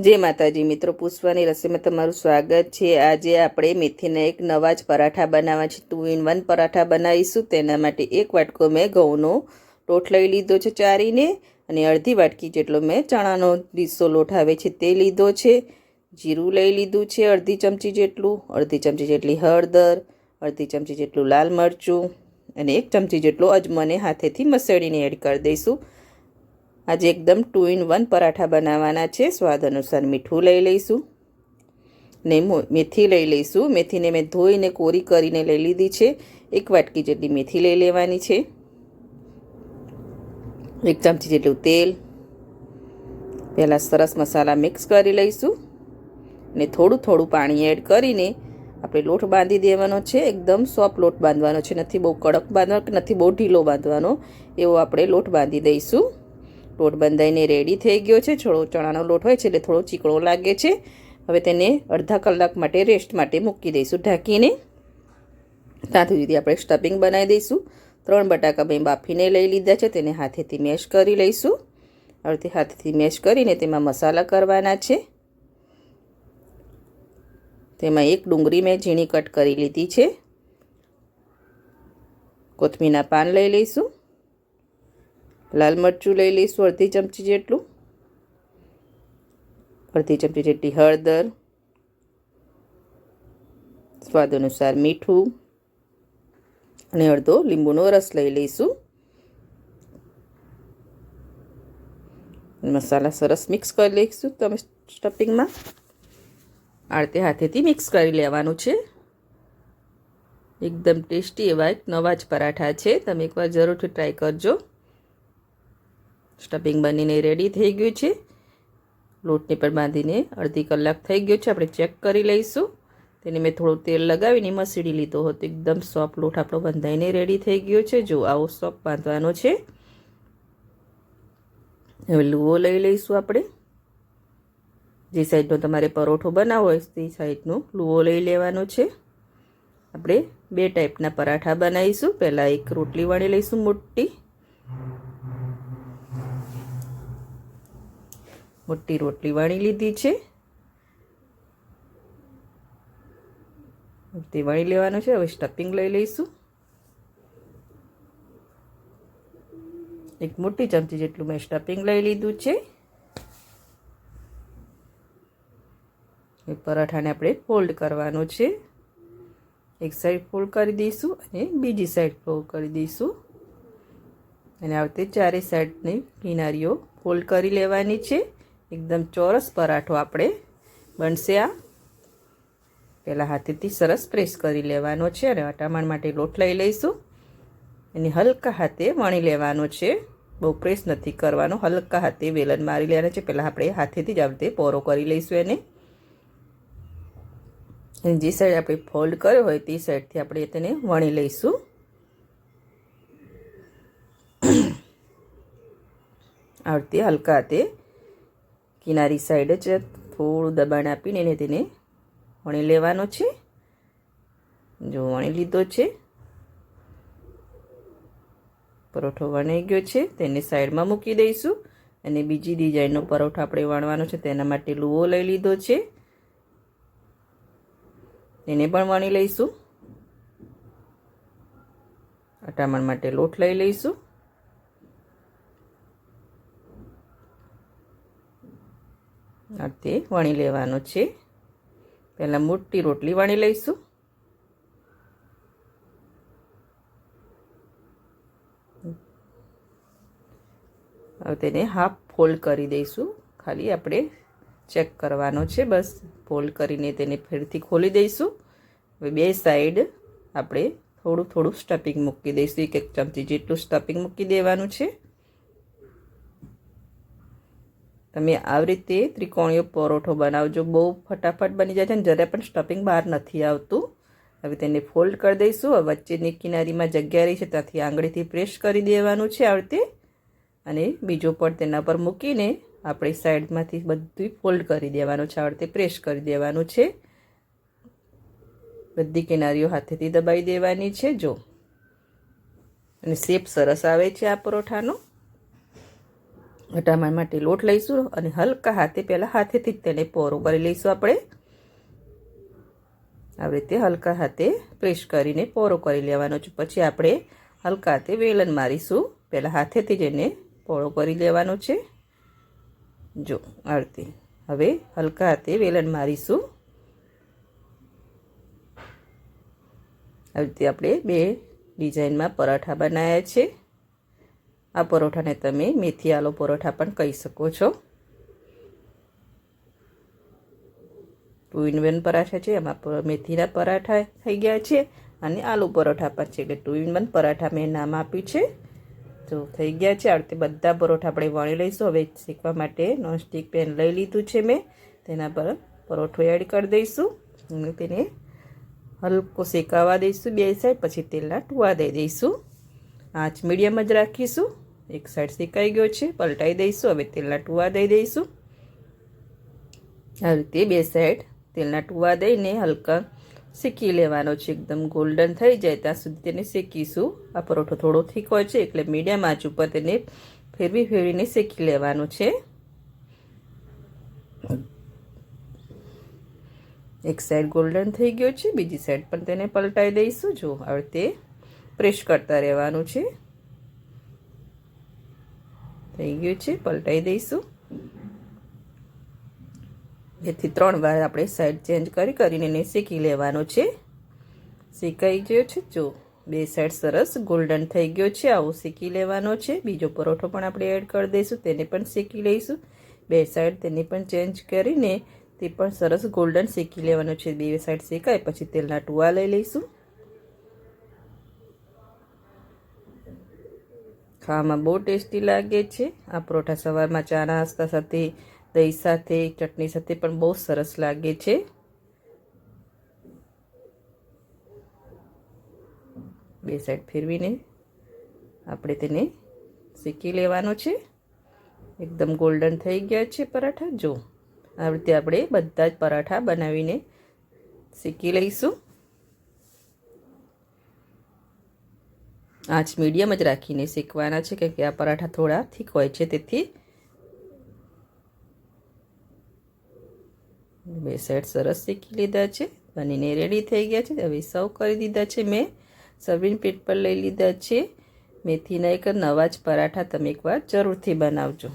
જય માતાજી. મિત્રો, પુષ્પાની રસીમાં તમારું સ્વાગત છે. આજે આપણે મેથીના એક નવા જ પરાઠા બનાવવા છે. ટુ ઇન વન પરાઠા બનાવીશું. તેના માટે એક વાટકો મેં ઘઉંનો લોટ લઈ લીધો છે ચારીને અને અડધી વાટકી જેટલો મેં ચણાનો ડીસો લોટ આવે છે તે લીધો છે. જીરું લઈ લીધું છે અડધી ચમચી જેટલું, અડધી ચમચી જેટલી હળદર, અડધી ચમચી જેટલું લાલ મરચું અને એક ચમચી જેટલો અજમોને હાથેથી મસળીને એડ કરી દઈશું. આજે એકદમ ટુ ઇન વન પરાઠા બનાવવાના છે. સ્વાદ અનુસાર મીઠું લઈ લઈશું. ને મેથી લઈ લઈશું. મેથીને મેં ધોઈને, કોરી કરીને લઈ લીધી છે. એક વાટકી જેટલી મેથી લઈ લેવાની છે. એક ચમચી જેટલું તેલ. પહેલાં સરસ મસાલા મિક્સ કરી લઈશું. ને થોડું થોડું પાણી એડ કરીને આપણે લોટ બાંધી દેવાનો છે. એકદમ સોફ્ટ લોટ બાંધવાનો છે. નથી બહુ કડક બાંધવાનો કે નથી બહુ ઢીલો બાંધવાનો. એવો આપણે લોટ બાંધી દઈશું. લોટ બંધાઈને રેડી થઈ ગયો છે. થોડો ચણાનો લોટ હોય છે એટલે થોડો ચીકણો લાગે છે. હવે તેને અડધા કલાક માટે રેસ્ટ માટે મૂકી દઈશું ઢાંકીને. ત્યાં સુધી આપણે સ્ટફિંગ બનાવી દઈશું. ત્રણ બટાકા મેં બાફીને લઈ લીધા છે. તેને હાથેથી મેશ કરી લઈશું. હવે હાથેથી મેશ કરીને તેમાં મસાલા કરવાના છે. તેમાં એક ડુંગળી મેં ઝીણી કટ કરી લીધી છે. કોથમીના પાન લઈ લઈશું. લાલ મરચું લઈ લઈશું, અડધી ચમચી જેટલું. અડધી ચમચી જેટલી હળદર. સ્વાદ અનુસાર મીઠું. અને અડધો લીંબુનો રસ લઈ લઈશું. મસાલા સરસ મિક્સ કરી લઈશું તમે સ્ટફિંગમાં. આડતે હાથેથી મિક્સ કરી લેવાનું છે. એકદમ ટેસ્ટી એવા એક નવા જ પરાઠા છે. તમે એકવાર જરૂરથી ટ્રાય કરજો. સ્ટફિંગ બનીને રેડી થઈ ગયું છે. લોટને પણ બાંધીને અડધી કલાક થઈ ગયો છે. આપણે ચેક કરી લઈશું. તેને મેં થોડું તેલ લગાવીને મસીડી લીધો હતો. એકદમ સોફ્ટ લોટ આપણો બંધાઈને રેડી થઈ ગયો છે. જો આવો સોફ્ટ બાંધવાનો છે. હવે લુઓ લઈ લઈશું આપણે. જે સાઈડનો તમારે પરોઠો બનાવવો હોય તે સાઈડનો લુઓ લઈ લેવાનો છે. આપણે બે ટાઈપના પરાઠા બનાવીશું. પહેલાં એક રોટલી વણી લઈશું મોટી. મોટી રોટલી વણી લીધી છે. તે વણી લેવાનું છે, હવે સ્ટફિંગ લઈ લઈશું. એક મોટી ચમચી જેટલું મેં સ્ટફિંગ લઈ લીધું છે. એ પરાઠાને આપણે ફોલ્ડ કરવાનો છે. એક સાઈડ ફોલ્ડ કરી દઈશું અને બીજી સાઈડ ફોલ્ડ કરી દઈશું. અને આવતી ચારે સાઈડની કિનારીઓ ફોલ્ડ કરી લેવાની છે. એકદમ ચોરસ પરાઠો આપણે બનશે આ. પહેલાં હાથેથી સરસ પ્રેસ કરી લેવાનો છે અને અટામણ માટે લોટ લઈ લઈશું. એને હલકા હાથે વણી લેવાનો છે. બહુ પ્રેસ નથી કરવાનો. હલકા હાથે વેલણ મારી લેવાના છે. પહેલાં આપણે હાથેથી જ આવી પોરો કરી લઈશું એને. અને જે સાઈડ આપણે ફોલ્ડ કર્યો હોય તે સાઈડથી આપણે તેને વણી લઈશું. આવતી હલકા હાથે કિનારી સાઈડ જ થોડું દબાણ આપીને એને તેને વણી લેવાનો છે. જો વણી લીધો છે. પરોઠો વણાઈ ગયો છે. તેને સાઈડમાં મૂકી દઈશું. અને બીજી ડિઝાઇનનો પરોઠો આપણે વણવાનો છે, તેના માટે લુઓ લઈ લીધો છે. એને પણ વણી લઈશું. અટામણ માટે લોટ લઈ લઈશું. તે વણી લેવાનો છે. પહેલાં મોટી રોટલી વણી લઈશું. હવે તેને હાફ ફોલ્ડ કરી દઈશું. ખાલી આપણે ચેક કરવાનો છે. બસ ફોલ્ડ કરીને તેને ફરીથી ખોલી દઈશું. હવે બે સાઈડ આપણે થોડું થોડું સ્ટફિંગ મૂકી દઈશું. એક એક ચમચી જેટલું સ્ટફિંગ મૂકી દેવાનું છે. તમે આવી રીતે ત્રિકોણીયો પરોઠો બનાવજો. બહુ ફટાફટ બની જાય છે અને જરા પણ સ્ટફિંગ બહાર નથી આવતું, હવે તેને ફોલ્ડ કરી દઈશું. વચ્ચેની કિનારીમાં જગ્યા રહી છે, ત્યાંથી આંગળીથી પ્રેસ કરી દેવાનું છે આવી રીતે. અને બીજો પણ તેના પર મૂકીને આપણે સાઈડમાંથી બધું ફોલ્ડ કરી દેવાનું છે આવડતે રીતે પ્રેસ કરી દેવાનું છે. બધી કિનારીઓ હાથેથી દબાઈ દેવાની છે, જો. અને શેપ સરસ આવે છે આ પરોઠાનો. વટામણ માટે લોટ લઈશું અને હલકા હાથે, પહેલાં હાથેથી જ તેને પોરો કરી લઈશું આપણે. આવી રીતે હલકા હાથે પ્રેસ કરીને પોરો કરી લેવાનો છે. પછી આપણે હલકા હાથે વેલણ મારીશું. પહેલાં હાથેથી જ એને પોળો કરી લેવાનો છે. જો, આ હવે હલકા હાથે વેલણ મારીશું. આવી રીતે આપણે બે ડિઝાઇનમાં પરાઠા બનાવ્યા છે. આ પરોઠાને તમે મેથી આલો પરોઠા પણ કહી શકો છો. ટુ ઇન વન પરાઠા છે, એમાં મેથીના પરાઠા થઈ ગયા છે અને આલુ પરોઠા પણ છે. એટલે ટુ ઇન વન પરાઠા મેં નામ આપ્યું છે. તો થઈ ગયા છે. આ રીતે બધા પરોઠા આપણે વણી લઈશું. હવે શેકવા માટે નોનસ્ટિક પેન લઈ લીધું છે મેં. તેના પર પરોઠો એડ કરી દઈશું. અને તેને હલકો શેકાવા દઈશું બે સાઈડ. પછી તેલના ટુવા દઈ દઈશું. આંચ મીડિયમ જ રાખીશું. એક સાઈડ શેકાઈ ગયો છે, પલટાઈ દઈશું, હવે તેલના ટુવા દઈ દઈશું. આ રીતે બે સાઈડ તેલના ટુવા દઈને હલકા શેકી લેવાનો છે, એકદમ ગોલ્ડન થઈ જાય ત્યાં સુધી તેને શેકીશું. આ પરોઠો થોડો થીક હોય છે, એટલે મીડિયમ આંચ ઉપર તેને ફેરવી ફેરવીને શેકી લેવાનો છે. એક સાઈડ ગોલ્ડન થઈ ગયો છે, બીજી સાઈડ પણ તેને પલટાઈ દઈશું. જો, આ રીતે પ્રેસ કરતા રહેવાનું છે. થઈ ગયું છે, પલટાઈ દઈશું. બેથી ત્રણ વાર આપણે સાઈડ ચેન્જ કરી કરીને એને શેકી લેવાનો છે. શેકાઈ ગયો છે? જો, બે સાઈડ સરસ ગોલ્ડન થઈ ગયો છે, આવું શેકી લેવાનો છે. બીજો પરોઠો પણ આપણે એડ કરી દઈશું, તેને પણ શેકી લઈશું. બે સાઈડ તેને પણ ચેન્જ કરીને તે પણ સરસ ગોલ્ડન શેકી લેવાનો છે. બે સાઈડ શેકાય, પછી તેલના ટુવા લઈ લઈશું. ખાવામાં બહુ ટેસ્ટી લાગે છે. આ પરોઠા સવારમાં ચા નાસ્તા સાથે, દહીં સાથે, ચટણી સાથે પણ બહુ સરસ લાગે છે. બે સાઈડ ફેરવીને આપણે તેને શેકી લેવાનો છે. એકદમ ગોલ્ડન થઈ ગયા છે પરાઠા. જો આવી રીતે આપણે બધા જ પરાઠા બનાવીને શેકી લઈશું. આંચ મીડિયમ જ રાખીને શેકવાના છે કેમ કે આ પરાઠા થોડા થીક હોય છે, તેથી બે સાઈડ સરસ શેકી લીધા છે. બનીને રેડી થઈ ગયા છે. હવે સર્વ કરી દીધા છે મેં. સર્વિંગ પ્લેટ પર લઈ લીધા છે. મેથીના એક નવા જ પરાઠા તમે એકવાર જરૂરથી બનાવજો.